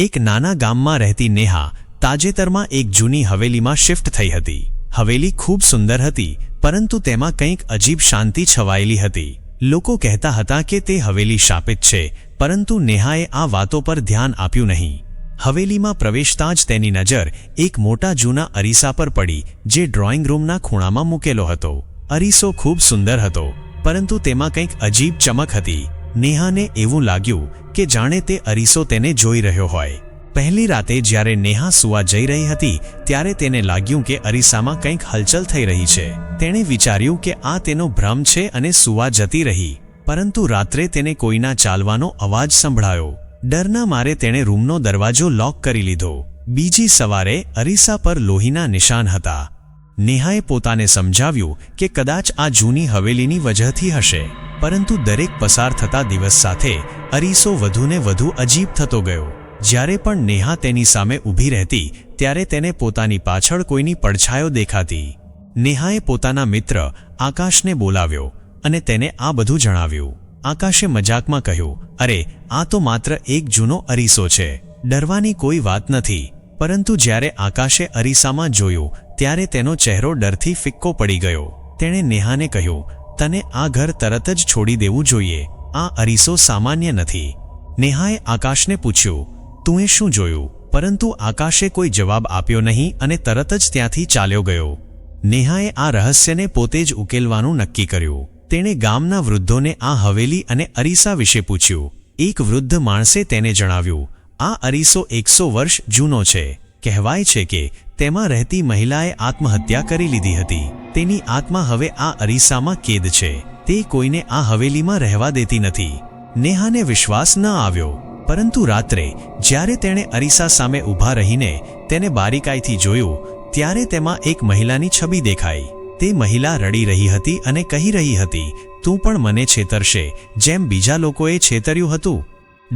એક નાના ગામમાં રહેતી નેહા તાજેતરમાં એક જૂની હવેલીમાં શિફ્ટ થઈ હતી. હવેલી ખૂબ સુંદર હતી, પરંતુ તેમાં કંઈક અજીબ શાંતિ છવાયેલી હતી. લોકો કહેતા હતા કે તે હવેલી શાપિત છે, પરંતુ નેહાએ આ વાતો પર ધ્યાન આપ્યું નહીં. હવેલીમાં પ્રવેશતા જ તેની નજર એક મોટા જૂના અરીસા પર પડી, જે ડ્રોઈંગ રૂમના ખૂણામાં મૂકેલો હતો. અરીસો ખૂબ સુંદર હતો, પરંતુ તેમાં કંઈક અજીબ ચમક હતી. નેહાને એવું લાગ્યું કે જાણે તે અરીસો તેને જોઈ રહ્યો હોય. પહેલી રાતે જ્યારે નેહા સુવા જઈ રહી હતી, ત્યારે તેને લાગ્યું કે અરીસામાં કંઈક હલચલ થઈ રહી છે. તેણે વિચાર્યું કે આ તેનો ભ્રમ છે અને સુવા જતી રહી, પરંતુ રાત્રે તેને કોઈના ચાલવાનો અવાજ સંભળાયો. ડરના મારે તેણે રૂમનો દરવાજો લોક કરી લીધો. બીજી સવારે અરીસા પર લોહીના નિશાન હતા. નેહાએ પોતાને સમજાવ્યું કે કદાચ આ જૂની હવેલીની વજહથી હશે. પરંતુ દરેક પસાર થતા દિવસ સાથે અરીસો વધુને વધુ અજીબ થતો ગયો. જ્યારે પણ નેહા તેની સામે ઊભી રહેતી, ત્યારે તેને પોતાની પાછળ કોઈની પડછાયો દેખાતી. નેહાએ પોતાના મિત્ર આકાશને બોલાવ્યો અને તેને આ બધું જણાવ્યું. આકાશે મજાકમાં કહ્યું, અરે, આ તો માત્ર એક જૂનો અરીસો છે. ડરવાની કોઈ વાત નથી. પરંતુ જ્યારે આકાશે અરીસામાં જોયું, ત્યારે તેનો ચહેરો ડરથી ફિક્કો પડી ગયો. તેણે નેહાને કહ્યું તને આ ઘર તરત જ છોડી દેવું જોઈએ. આ અરીસો સામાન્ય નથી. નેહાએ આકાશને પૂછ્યું, તું એ શું જોયું? પરંતુ આકાશે કોઈ જવાબ આપ્યો નહીં અને તરત જ ત્યાંથી ચાલ્યો ગયો. નેહાએ આ રહસ્યને પોતે જ ઉકેલવાનું નક્કી કર્યું. તેણે ગામના વૃદ્ધોને આ હવેલી અને અરીસા વિશે પૂછ્યું. એક વૃદ્ધ માણસે તેને જણાવ્યું, આ અરીસો એકસો વર્ષ જૂનો છે. કહેવાય છે કે તેમાં રહેતી મહિલાએ આત્મહત્યા કરી લીધી હતી. તેની આત્મા હવે આ અરીસામાં કેદ છે. તે કોઈને આ હવેલીમાં રહેવા દેતી નથી. નેહાને વિશ્વાસ ન આવ્યો. પરંતુ રાત્રે, જ્યારે તેણે અરીસા સામે ઊભા રહીને તેને બારીકાઈથી જોયું, ત્યારે તેમાં એક મહિલાની છબી દેખાઈ. તે મહિલા રડી રહી હતી અને કહી રહી હતી, તું પણ મને છેતરશે, જેમ બીજા લોકોએ છેતર્યું હતું.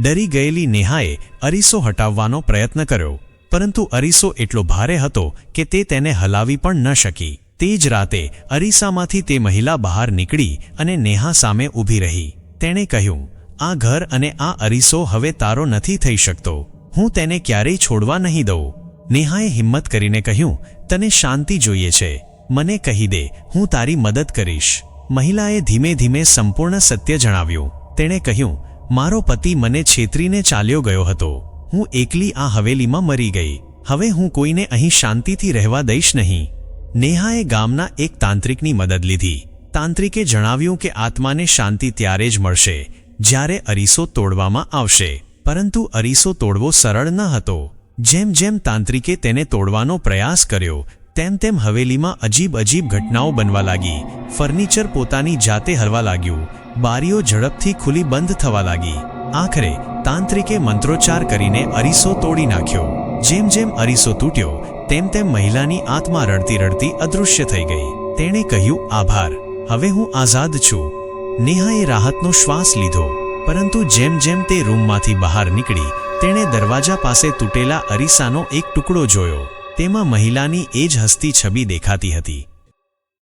ડરી ગયેલી નેહાએ અરીસો હટાવવાનો પ્રયત્ન કર્યો. પરંતુ અરીસો એટલો ભારે હતો કે તે તેને હલાવી પણ ન શકી. તે જ રાતે અરીસામાંથી તે મહિલા બહાર નીકળી અને નેહા સામે ઊભી રહી. તેણે કહ્યું, આ ઘર અને આ અરીસો હવે તારો નથી થઈ શકતો. હું તેને ક્યારેય છોડવા નહીં દઉં. નેહાએ હિંમત કરીને કહ્યું, તને શાંતિ જોઈએ છે. મને કહી દે, હું તારી મદદ કરીશ. મહિલાએ ધીમે ધીમે સંપૂર્ણ સત્ય જણાવ્યું. તેણે કહ્યું, મારો પતિ મને છેતરીને ચાલ્યો ગયો હતો. હું એકલી આ હવેલીમાં મરી ગઈ. હવે હું કોઈને અહીં શાંતિથી રહેવા દઈશ નહીં. નેહાએ ગામના એક તાંત્રિકની મદદ લીધી. તાંત્રિકે જણાવ્યું કે આત્માને શાંતિ ત્યારે જ મળશે, જ્યારે અરીસો તોડવામાં આવશે. પરંતુ અરીસો તોડવો સરળ ન હતો. જેમ જેમ તાંત્રિકે તેને તોડવાનો પ્રયાસ કર્યો, તેમ તેમ હવેલીમાં અજીબ અજીબ ઘટનાઓ બનવા લાગી. ફર્નિચર પોતાની જાતે હલવા લાગ્યું. બારીઓ ઝડપથી ખુલી બંધ થવા લાગી. આખરે તાંત્રિકે મંત્રોચ્ચાર કરીને અરીસો તોડી નાખ્યો. જેમ જેમ અરીસો તૂટ્યો તેમ તેમ મહિલાની આત્મા રડતી રડતી અદૃશ્ય થઈ ગઈ. તેણે કહ્યું, આભાર. હવે હું આઝાદ છું. નેહાએ રાહતનો શ્વાસ લીધો, પરંતુ જેમ જેમ તે રૂમમાંથી બહાર નીકળી, તેણે દરવાજા પાસે તૂટેલા અરીસાનો એક ટુકડો જોયો. તેમાં મહિલાની એ જ હસ્તી છબી દેખાતી હતી.